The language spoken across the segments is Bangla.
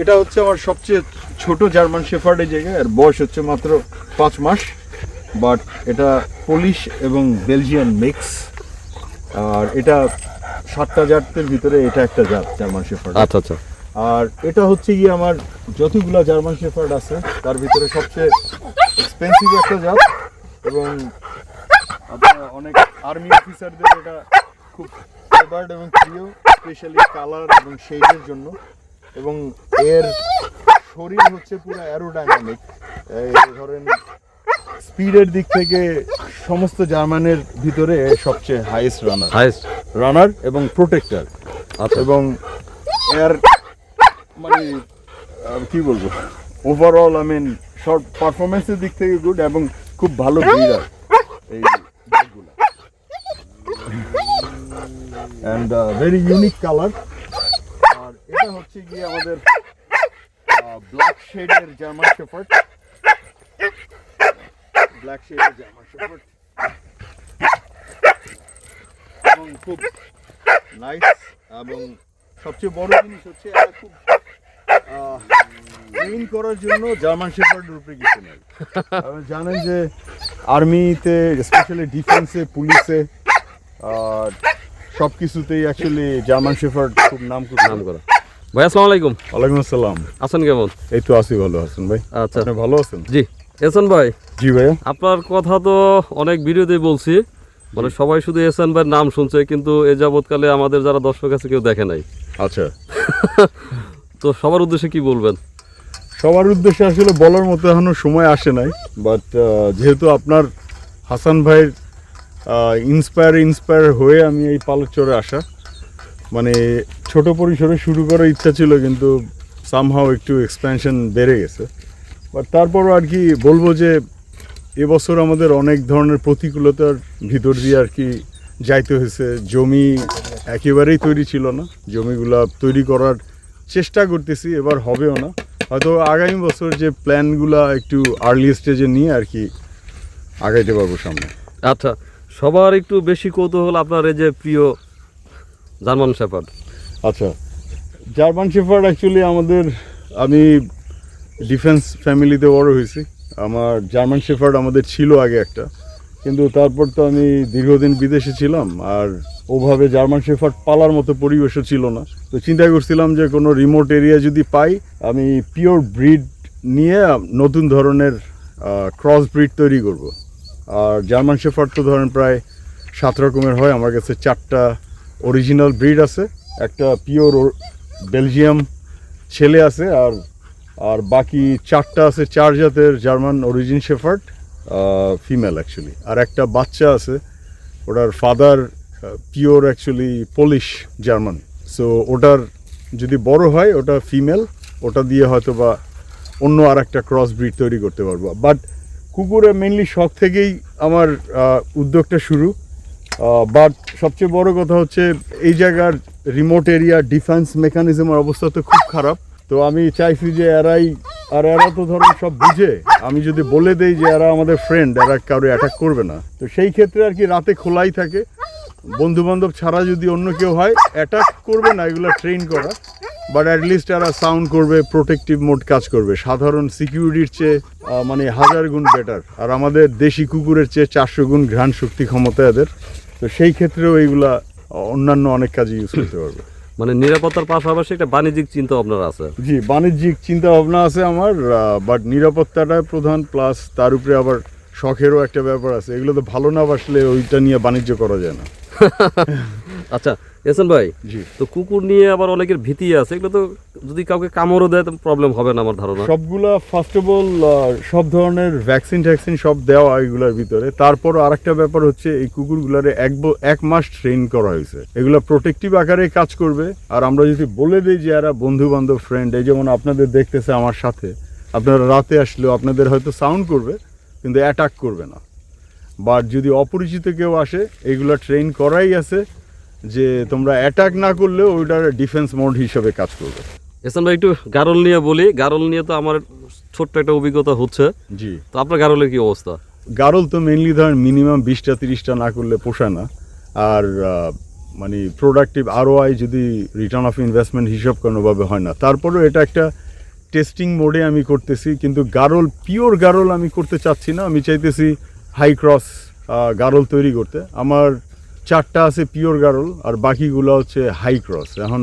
এটা হচ্ছে আমার সবচেয়ে ছোট জার্মান শেফার্ড এই জায়গায় আর বয়স হচ্ছে মাত্র পাঁচ মাস। বাট এটা পোলিশ এবং বেলজিয়ান মিক্স। আর এটা সাতটা জাতের ভিতরে এটা একটা জাত জার্মান শেফার্ড। আচ্ছা আচ্ছা। আর এটা হচ্ছে গিয়ে আমার যতগুলা জার্মান শেফার্ড আছে তার ভিতরে সবচেয়ে এক্সপেন্সিভ একটা জাত। এবং আপনার অনেক আর্মি অফিসারদের এটা খুব ফেভার্ড এবং প্রিয় স্পেশালি কালার এবং শেডের জন্য। এবং এর শরীর হচ্ছে পুরো অ্যারোডাইনামিক ধরেন স্পিডের দিক থেকে সমস্ত জার্মানের ভিতরে সবচেয়ে হাইয়েস্ট রানার হাইস্ট রানার এবং প্রোটেক্টর আচ্ছা। এবং এর মানে কি বলব? ওভারঅল আই মিন শর্ট পারফরমেন্সের দিক থেকে গুড এবং খুব ভালো ব্রিডার এই অ্যান্ড ভেরি ইউনিক কালার হচ্ছে গিয়ে আমাদের ব্ল্যাক শেডের জার্মান শেফার্ড ব্ল্যাক শেডের জার্মান শেফার্ড এবং খুব নাইস এবং সবচেয়ে বড় জিনিস হচ্ছে এরা খুব ট্রেন করার জন্য জার্মান শেফার্ডের উপরে কিছু নেই জানেন যে আর্মিতে স্পেশালি ডিফেন্সে পুলিশে সব কিছুতেই অ্যাকচুয়ালি জার্মান শেফার্ড খুব নাম খুব নাম করা ভাই আসসালামু আলাইকুম। ওয়ালাইকুম আসসালাম। আছেন কেমন? এই তো আসি ভালো আছেন ভাই। আচ্ছা। আপনি ভালো আছেন? জি। এসন ভাই জি ভাইয়া আপনার কথা তো অনেক ভিডিওতেই বলছি। মানে সবাই শুধু এসএন ভাইয়ের নাম শুনছে কিন্তু এ যাবৎকালে আমাদের যারা দর্শক আছে কেউ দেখে নাই। আচ্ছা। তো সবার উদ্দেশ্যে কি বলবেন? সবার উদ্দেশ্যে আসলে বলার মতো এখনও সময় আসে নাই বাট যেহেতু আপনার হাসান ভাইয়ের ইন্সপায়ার ইন্সপায়ার হয়ে আমি এই পালচরে আসা মানে ছোট পরিসরে শুরু করার ইচ্ছা ছিল, কিন্তু সামহাও একটু এক্সপ্যানশন বেড়ে গেছে। বাট তারপরও আর কি বলব যে এবছর আমাদের অনেক ধরনের প্রতিকূলতার ভিতর দিয়ে আর কি যাইতে হয়েছে। জমি একেবারেই তৈরি ছিল না। জমিগুলা তৈরি করার চেষ্টা করতেছি, এবার হবেও না। হয়তো আগামী বছর যে প্ল্যানগুলা একটু আর্লি স্টেজে নিয়ে আর কি আগাইতে পারব সামনে। আচ্ছা সবার একটু বেশি কৌতূহল আপনার এই যে প্রিয় জার্মান শেফার্ড। আচ্ছা জার্মান শেফার্ড অ্যাকচুয়ালি আমাদের, আমি ডিফেন্স ফ্যামিলিতে বড় হয়েছি। আমার জার্মান শেফার্ড আমাদের ছিল আগে একটা, কিন্তু তারপর তো আমি দীর্ঘদিন বিদেশে ছিলাম, আর ওভাবে জার্মান শেফার্ড পালার মতো পরিবেশও ছিল না। তো চিন্তা করছিলাম যে কোনো রিমোট এরিয়া যদি পাই, আমি পিওর ব্রিড নিয়ে নতুন ধরনের ক্রস ব্রিড তৈরি করব। আর জার্মান শেফার্ড তো ধরেন প্রায় সাত রকমের হয়, আমার কাছে চারটা অরিজিনাল ব্রিড আছে, একটা পিওর বেলজিয়াম ছেলে আছে আর আর বাকি চারটা আছে চার জাতের German origin shepherd female actually আর একটা বাচ্চা আছে, ওটার father pure actually Polish German so ওটার যদি বড় হয়, ওটা ফিমেল ওটা দিয়ে হয়তো বা অন্য আর একটা ক্রস ব্রিড তৈরি করতে পারব। বাট কুকুরে মেনলি শখ থেকেই আমার উদ্যোগটা শুরু। বাট সবচেয়ে বড় কথা হচ্ছে এই জায়গার রিমোট এরিয়া ডিফেন্স মেকানিজমের অবস্থা তো খুব খারাপ। তো আমি চাইছি যে এরাই, আর এরা তো ধরুন সব বুঝে। আমি যদি বলে দেই যে এরা আমাদের ফ্রেন্ড এরা কারও অ্যাটাক করবে না। তো সেই ক্ষেত্রে আর কি রাতে খোলাই থাকে। বন্ধু বান্ধব ছাড়া যদি অন্য কেউ হয় অ্যাটাক করবে না, এগুলো ট্রেন করা। বাট অ্যাটলিস্ট এরা সাউন্ড করবে প্রোটেক্টিভ মোড কাজ করবে। সাধারণ সিকিউরিটির চেয়ে মানে হাজার গুণ বেটার আর আমাদের দেশি কুকুরের চেয়ে চারশো গুণ ঘ্রাণ শক্তি ক্ষমতা এদের। তো সেই ক্ষেত্রেও এইগুলা অন্যান্য অনেক কাজে ইউজ করতে পারবে। মানে নিরাপত্তার পাশাপাশি একটা বাণিজ্যিক চিন্তা আপনার আছে। জি বাণিজ্যিক চিন্তা ভাবনা আছে আমার বাট নিরাপত্তাটা প্রধান প্লাস তার উপরে আবার শখেরও একটা ব্যাপার আছে। এগুলো তো ভালো না বাসলে ওইটা নিয়ে বাণিজ্য করা যায় না। আচ্ছা এসেন ভাই জি। তো কুকুর নিয়ে আবার অনেকের ভীতি আছে এগুলো তো যদি কাউকে কামড়ও দেয় প্রবলেম হবে না আমার ধারণা। সবগুলা ফার্স্ট অফ অল সব ধরনের ভ্যাকসিন ট্যাকসিন সব দেওয়া এগুলার ভিতরে। তারপর আরেকটা ব্যাপার হচ্ছে এই কুকুরগুলারে এক এক মাস ট্রেন করা হয়েছে। এগুলা প্রোটেক্টিভ আকারে কাজ করবে। আর আমরা যদি বলে দিই যে এরা বন্ধু বান্ধব ফ্রেন্ড এই যেমন আপনাদের দেখতেছে আমার সাথে আপনারা রাতে আসলেও আপনাদের হয়তো সাউন্ড করবে কিন্তু অ্যাটাক করবে না। বাট যদি অপরিচিত কেউ আসে এগুলা ট্রেন করাই আছে। যে তোমরা অ্যাটাক না করলেও ওইটার ডিফেন্স মোড হিসেবে কাজ করবে। এসেন ভাই একটু গারল নিয়ে বলি। গারল নিয়ে তো আমার ছোট্ট একটা অভিজ্ঞতা হচ্ছে। জি। তো আপনার গারলের কি অবস্থা? গারল তো মেনলি ধরেন মিনিমাম বিশটা তিরিশটা না করলে পোষায় না। আর মানে প্রোডাক্টিভ আরও আই যদি রিটার্ন অফ ইনভেস্টমেন্ট হিসাব কোনোভাবে হয় না। তারপরেও এটা একটা টেস্টিং মোডে আমি করতেছি। কিন্তু গারল পিওর গারল আমি করতে চাচ্ছি না। আমি চাইতেছি হাই ক্রস গারল তৈরি করতে। আমার চারটা আছে পিওর গারল, আর বাকিগুলো হচ্ছে হাই ক্রস। এখন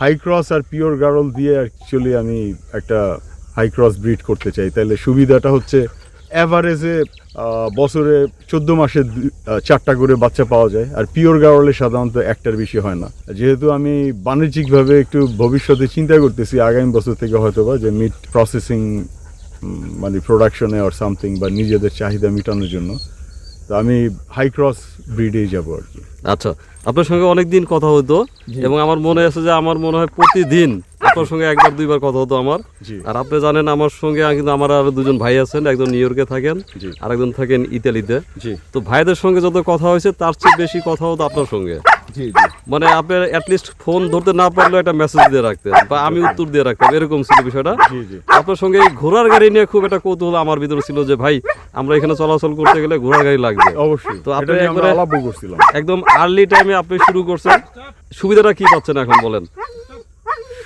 হাই ক্রস আর পিওর গারল দিয়ে অ্যাকচুয়ালি আমি একটা হাই ক্রস ব্রিড করতে চাই। তাহলে সুবিধাটা হচ্ছে অ্যাভারেজে বছরে চোদ্দ মাসে চারটা করে বাচ্চা পাওয়া যায়, আর পিওর গারলে সাধারণত একটার বেশি হয় না। যেহেতু আমি বাণিজ্যিকভাবে একটু ভবিষ্যতে চিন্তা করতেছি, আগামী বছর থেকে হয়তো বা যে মিট প্রসেসিং মানে প্রোডাকশনে আর সামথিং বা নিজেদের চাহিদা মেটানোর জন্য। তো আমি হাই ক্রস ব্রিডেই যাব আর কি। আচ্ছা আপনার সঙ্গে অনেক দিন কথা হতো এবং আমার মনে আছে যে আমার মনে হয় প্রতিদিন আপনার সঙ্গে একবার দুইবার কথা হতো আমার। আর আপনি জানেন আমার সঙ্গে কিন্তু আমার আর দুজন ভাই আছেন একজন নিউ ইয়র্কে থাকেন আর একজন থাকেন ইতালিতে তো ভাইদের সঙ্গে যত কথা হয়েছে তার চেয়ে বেশি কথা হতো আপনার সঙ্গে। জি মানে আপনার অ্যাটলিস্ট ফোন ধরতে না পারলেও একটা মেসেজ দিয়ে রাখতেন বা আমি উত্তর দিয়ে রাখতাম এরকম ছিল বিষয়টা। আপনার সঙ্গে এই ঘোড়ার গাড়ি নিয়ে খুব একটা কৌতূহল আমার ভিতরে ছিল যে ভাই আমরা এখানে চলাচল করতে গেলে ঘোড়ার গাড়ি লাগবে। অবশ্যই। তো আপনি একদম আর্লি টাইমে আপনি শুরু করছেন। সুবিধাটা কি পাচ্ছেন এখন বলেন?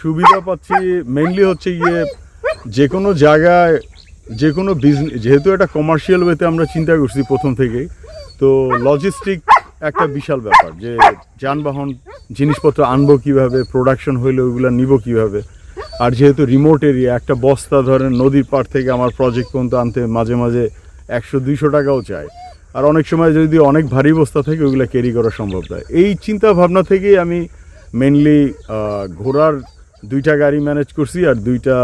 সুবিধা পাচ্ছি মেইনলি হচ্ছে গিয়ে যে কোনো জায়গায় যে কোনো বিজনেস যেহেতু এটা কমার্শিয়াল ওয়েতে আমরা চিন্তা করছি প্রথম থেকেই তো লজিস্টিক একটা বিশাল ব্যাপার যে যানবাহন জিনিসপত্র আনব কীভাবে প্রোডাকশন হইলে ওইগুলো নিব কীভাবে? আর যেহেতু রিমোট এরিয়া একটা বস্তা ধরেন নদীর পাড় থেকে আমার প্রজেক্ট পর্যন্ত আনতে মাঝে মাঝে একশো, দুইশো টাকাও চায় আর অনেক সময় যদি অনেক ভারী বস্তা থাকে, ওইগুলো ক্যারি করা সম্ভব নয়। এই চিন্তা ভাবনা থেকেই আমি মেনলি ঘোড়ার দুইটা গাড়ি ম্যানেজ করছি আর দুইটা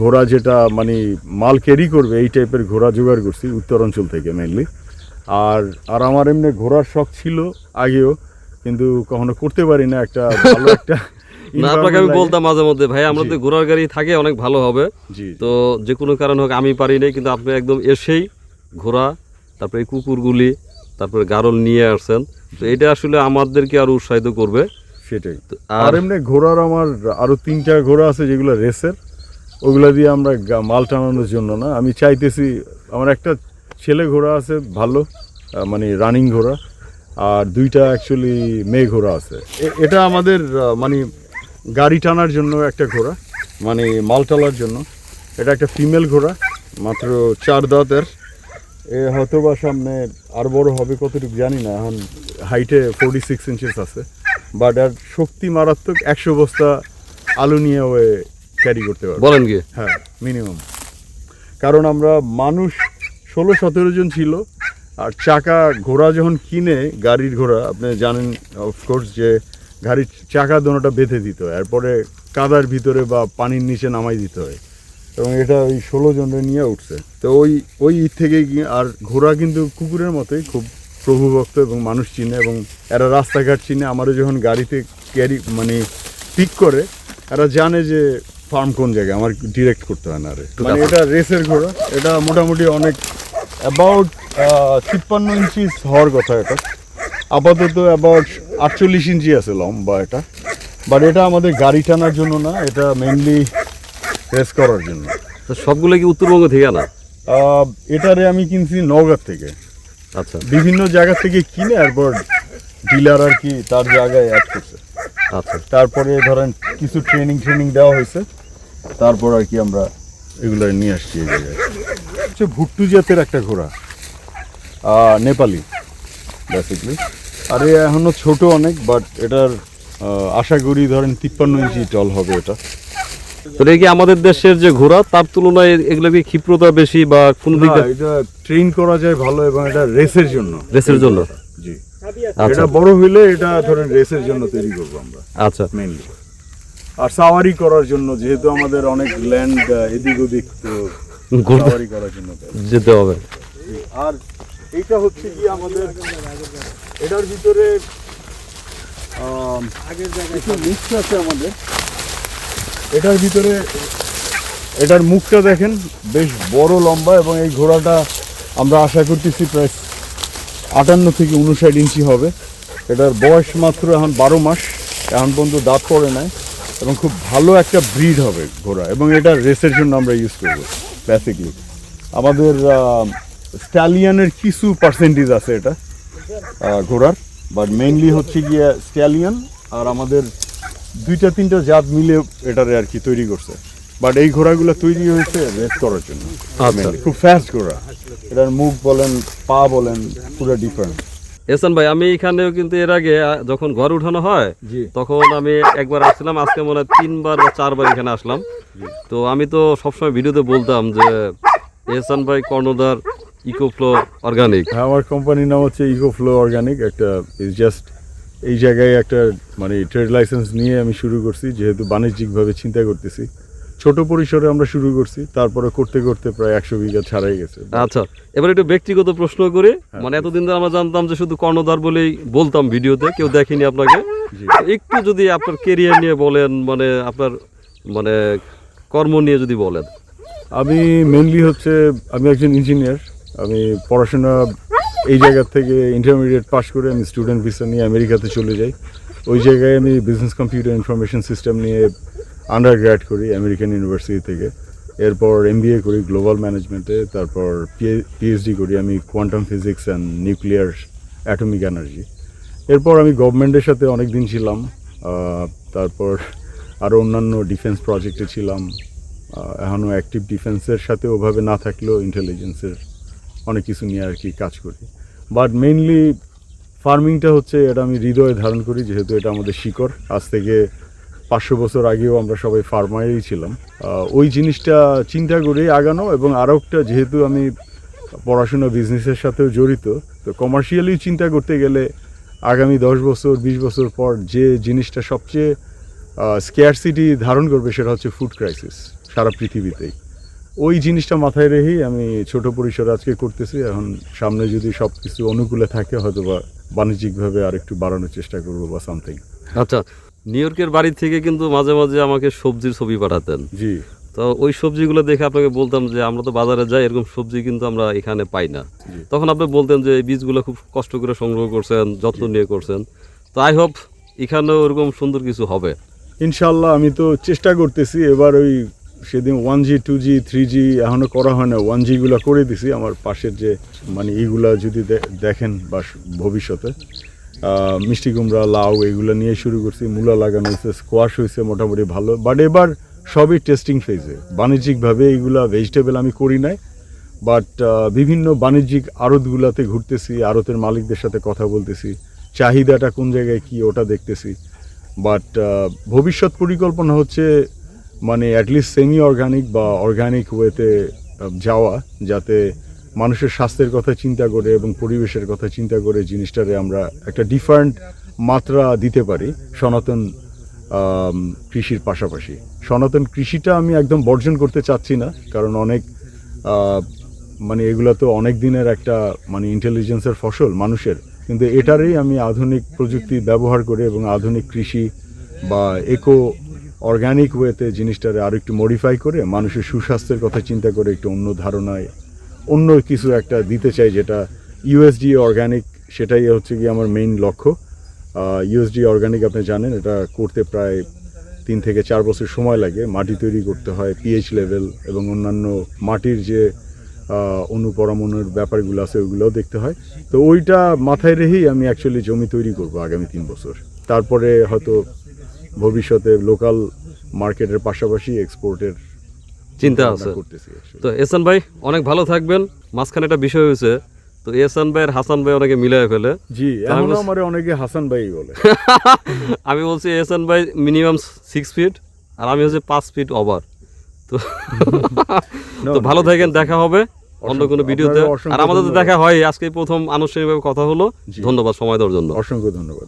ঘোড়া যেটা মানে মাল ক্যারি করবে, এই টাইপের ঘোড়া জোগাড় করছি উত্তরাঞ্চল থেকে মেনলি আর আর আমার এমনি ঘোরার শখ ছিল আগেও কিন্তু কখনো করতে পারি না একটা ভালো একটা না আপনাকে আমি বলতাম মাঝে মধ্যে ভাই আমরা তো ঘোড়ার গাড়ি থাকে অনেক ভালো হবে। জি তো যে কোনো কারণ হোক আমি পারি নাই কিন্তু আপনি একদম এসেই ঘোড়া তারপরে এই কুকুরগুলি তারপরে গারল নিয়ে আসছেন তো এটা আসলে আমাদেরকে আরও উৎসাহিত করবে। সেটাই। তো আর আর এমনি ঘোড়ার আমার আরও তিনটা ঘোড়া আছে যেগুলো রেসের। ওগুলা দিয়ে আমরা মাল টানানোর জন্য না আমি চাইতেছি আমার একটা ছেলে ঘোড়া আছে ভালো মানে রানিং ঘোড়া আর দুইটা অ্যাকচুয়ালি মেয়ে ঘোড়া আছে। এ- এটা আমাদের মানে গাড়ি টানার জন্য একটা ঘোড়া মানে মাল টালার জন্য। এটা একটা ফিমেল ঘোড়া মাত্র চার দাঁতের। এ হয়তো বা সামনে আর বড় হবে কতটুকু জানি না এখন হাইটে ফোর্টি সিক্স ইঞ্চেস আছে। বাট আর শক্তি মারাত্মক একশো বস্তা আলু নিয়ে ওয়ে ক্যারি করতে পারবে। বলেন গিয়ে। হ্যাঁ মিনিমাম কারণ আমরা মানুষ ষোলো, সতেরো জন ছিল। আর চাকা ঘোড়া যখন কিনে গাড়ির ঘোড়া, আপনি জানেন অফকোর্স যে গাড়ির চাকা দোনোটা বেঁধে দিত এরপরে কাদার ভিতরে বা পানির নিচে নামাই দিতে হয়। এবং এটা ওই ষোলো জনের নিয়ে উঠছে। তো ওই ওই ঈদ থেকে আর ঘোড়া কিন্তু কুকুরের মতোই খুব প্রভুভক্ত এবং মানুষ চিনে এবং এরা রাস্তাঘাট চিনে। আমারও যখন গাড়িতে ক্যারি মানে পিক করে, এরা জানে যে ফার্ম কোন জায়গায়? আমার ডিরেক্ট করতে হয় না রে। মানে এটা রেসের ঘোড়া। এটা মোটামুটি অনেক অ্যাবাউট তিপ্পান্ন ইঞ্চি হওয়ার কথা এটা। আপাতত অ্যাবাউট আটচল্লিশ ইঞ্চি আছে লম্বা এটা। বাট এটা আমাদের গাড়ি টানার জন্য না এটা মেনলি রেস করার জন্য। তো সবগুলো কি উত্তরবঙ্গ থেকে না এটারে আমি কিনছি নওগাঁ থেকে। আচ্ছা। বিভিন্ন জায়গা থেকে কিনে এরপর ডিলার আর কি তার জায়গায় অ্যাড করছে। আচ্ছা। তারপরে ধরেন কিছু ট্রেনিং ট্রেনিং দেওয়া হয়েছে। তারপর আর কি আমরা এগুলো নিয়ে আসছি এই জায়গায়। হচ্ছে ভুট্টু জাতের একটা ঘোড়া। নেপালি বেসিকলি আর এ এখনও ছোট অনেক বাট এটার আশা করি ধরেন তিপ্পান্ন ইঞ্চি টল হবে এটা। তো কি আমাদের দেশের যে ঘোড়া তার তুলনায় এগুলো কি ক্ষিপ্রতা বেশি বা কোন দিক এটা ট্রেন করা যায় ভালো এবং এটা রেসের জন্য। রেসের জন্য? জি। আচ্ছা। এটা বড় হইলে এটা ধরেন রেসের জন্য তৈরি করব আমরা আচ্ছা। মেনলি আর সাওয়ারি করার জন্য যেহেতু আমাদের অনেক ল্যান্ড এদিক ওদিক তো সাওয়ারি করার জন্য যেতে হবে। আর এইটা হচ্ছে কি আমাদের এটার ভিতরে কিছু মিক্স আছে আমাদের। এটার ভিতরে এটার মুখটা দেখেন বেশ বড় লম্বা এবং এই ঘোড়াটা আমরা আশা করতেছি প্রায় আটান্ন থেকে উনষাট ইঞ্চি হবে। এটার বয়স মাত্র এখন বারো মাস এখন পর্যন্ত দাঁত পড়ে নাই। এবং খুব ভালো একটা ব্রিড হবে ঘোড়া এবং এটা রেসের জন্য আমরা ইউজ করব বেসিকলি আমাদের স্ট্যালিয়ানের কিছু পার্সেন্টেজ আছে এটা ঘোড়ার বাট মেইনলি হচ্ছে গিয়ে স্ট্যালিয়ন আর আমাদের দুইটা তিনটা জাত মিলে এটারে আর কি তৈরি করছে। বাট এই ঘোড়াগুলো তৈরি হয়েছে রেস করার জন্য আচ্ছা। খুব ফাস্ট ঘোড়া। এটার মুখ বলেন পা বলেন পুরো ডিফারেন্ট এসান ভাই আমি এখানেও কিন্তু এর আগে যখন ঘর উঠানো হয় তখন আমি একবার আসছিলাম। আজকে মনে হয় তিনবার বা চারবার এখানে আসলাম। তো আমি তো সবসময় ভিডিওতে বলতাম যে এহসান ভাই কর্ণধার ইকোফ্লো অর্গানিক। হ্যাঁ আমার কোম্পানির নাম হচ্ছে ইকো ফ্লো অর্গানিক। একটা ইজ জাস্ট এই জায়গায় একটা মানে ট্রেড লাইসেন্স নিয়ে আমি শুরু করছি যেহেতু বাণিজ্যিকভাবে চিন্তা করতেছি। ছোট পরিসরে আমরা শুরু করছি তারপরে করতে করতে প্রায় একশো বিঘা ছাড়াই গেছে। আচ্ছা এবার একটু ব্যক্তিগত প্রশ্ন করে। মানে এতদিন ধরে আমরা জানতাম যে শুধু কর্ণধার বলেই বলতাম ভিডিওতে কেউ দেখেনি আপনাকে। একটু যদি আপনার কেরিয়ার নিয়ে বলেন মানে আপনার মানে কর্ম নিয়ে যদি বলেন। আমি মেনলি হচ্ছে আমি একজন ইঞ্জিনিয়ার আমি পড়াশোনা এই জায়গা থেকে ইন্টারমিডিয়েট পাস করে আমি স্টুডেন্ট ভিসা নিয়ে আমেরিকাতে চলে যাই। ওই জায়গায় আমি বিজনেস কম্পিউটার ইনফরমেশন সিস্টেম নিয়ে আন্ডার গ্র্যাড করি আমেরিকান ইউনিভার্সিটি থেকে। এরপর এম করি গ্লোবাল ম্যানেজমেন্টে তারপর পিএইচডি করি আমি quantum physics and nuclear atomic energy এরপর আমি গভর্নমেন্টের সাথে অনেক দিন ছিলাম তারপর আরও অন্যান্য ডিফেন্স প্রজেক্টে ছিলাম। এখনও অ্যাক্টিভ ডিফেন্সের সাথে ওভাবে না থাকলেও ইন্টেলিজেন্সের অনেক কিছু নিয়ে আর কি কাজ করি। বাট মেইনলি ফার্মিংটা হচ্ছে এটা আমি হৃদয়ে ধারণ করি, যেহেতু এটা আমাদের শিকড়। আজ থেকে পাঁচশো বছর আগেও আমরা সবাই ফার্মারেই ছিলাম। ওই জিনিসটা চিন্তা করে আগানো এবং আরও একটা যেহেতু আমি পড়াশোনা বিজনেসের সাথেও জড়িত, তো কমার্শিয়ালি চিন্তা করতে গেলে আগামী দশ বছর, বিশ বছর পর যে জিনিসটা সবচেয়ে স্কেয়ারসিটি ধারণ করবে সেটা হচ্ছে ফুড ক্রাইসিস সারা পৃথিবীতেই। ওই জিনিসটা মাথায় রেখেই আমি ছোট পরিসরে আজকে করতেছি। এখন সামনে যদি সব কিছু অনুকূলে থাকে হয়তো বা বাণিজ্যিকভাবে আর একটু বাড়ানোর চেষ্টা করব বা সামথিং আচ্ছা নিউ ইয়র্কের বাড়ি থেকে কিন্তু মাঝে মাঝে আমাকে সবজির ছবি পাঠাতেন। জি। তো ওই সবজিগুলো দেখে আপনাকে বলতাম যে আমরা তো বাজারে যাই এরকম সবজি কিন্তু আমরা এখানে পাই না। তখন আপনি বলতেন যে এই বীজগুলো খুব কষ্ট করে সংগ্রহ করছেন যত্ন নিয়ে করছেন। তো আই হোপ এখানেও ওরকম সুন্দর কিছু হবে। ইনশাল্লাহ আমি তো চেষ্টা করতেছি। এবার ওই সেদিন one G two G three G এখনও করা হয় না। ওয়ান জিগুলো করে দিছি। আমার পাশের যে মানে এইগুলা যদি দেখেন বা ভবিষ্যতে। মিষ্টি কুমড়া, লাউ এগুলো নিয়ে শুরু করছি, মূলা লাগানো হয়েছে স্কোয়াশ হয়েছে মোটামুটি ভালো। বাট এবার সবই টেস্টিং ফেজে বাণিজ্যিকভাবে এইগুলা ভেজিটেবল আমি করি নাই বাট বিভিন্ন বাণিজ্যিক আড়তগুলাতে ঘুরতেছি, আড়তের মালিকদের সাথে কথা বলতেছি, চাহিদাটা কোন জায়গায় কি ওটা দেখতেছি। বাট ভবিষ্যৎ পরিকল্পনা হচ্ছে মানে অ্যাটলিস্ট সেমি অর্গানিক বা অর্গানিক ওয়েতে যাওয়া, যাতে মানুষের স্বাস্থ্যের কথা চিন্তা করে এবং পরিবেশের কথা চিন্তা করে জিনিসটারে আমরা একটা ডিফারেন্ট মাত্রা দিতে পারি সনাতন কৃষির পাশাপাশি। সনাতন কৃষিটা আমি একদম বর্জন করতে চাচ্ছি না, কারণ অনেক মানে এগুলো তো অনেক দিনের একটা মানে ইন্টেলিজেন্সের ফসল মানুষের। কিন্তু এটারই আমি আধুনিক প্রযুক্তি ব্যবহার করে এবং আধুনিক কৃষি বা একো অর্গানিক ওয়েতে জিনিসটারে আরও একটু মডিফাই করে মানুষের সুস্বাস্থ্যের কথা চিন্তা করে একটু অন্য ধারণায় অন্য কিছু একটা দিতে চাই যেটা ইউএসডি অর্গানিক সেটাই হচ্ছে কি আমার মেইন লক্ষ্য। ইউএসডি অর্গানিক আপনি জানেন, এটা করতে প্রায় তিন থেকে চার বছর সময় লাগে। মাটি তৈরি করতে হয় পিএইচ লেভেল এবং অন্যান্য মাটির যে অনুপরমাণুর ব্যাপারগুলো আছে ওইগুলোও দেখতে হয়। তো ওইটা মাথায় রেখেই আমি অ্যাকচুয়ালি জমি তৈরি করব আগামী তিন বছর। তারপরে হয়তো ভবিষ্যতে লোকাল মার্কেটের পাশাপাশি এক্সপোর্টের চিন্তা আছে। তো এসান ভাই অনেক ভালো থাকবেন। মাঝখানে একটা বিষয় হয়েছে। তো এসান ভাই আর হাসান ভাই অনেকে মিলাই ফেলে। জি তা আমি বলছি- আমার অনেকে হাসান ভাই বলে। আমি বলছি এসান ভাই মিনিমাম সিক্স ফিট আর আমি হচ্ছে পাঁচ ফিট ওভার তো তো ভালো থাকেন দেখা হবে অন্য কোনো ভিডিওতে। আর আমাদের তো দেখা হয় আজকে প্রথম আনুষ্ঠানিকভাবে কথা হলো। ধন্যবাদ সময় দেওয়ার জন্য। অসংখ্য ধন্যবাদ।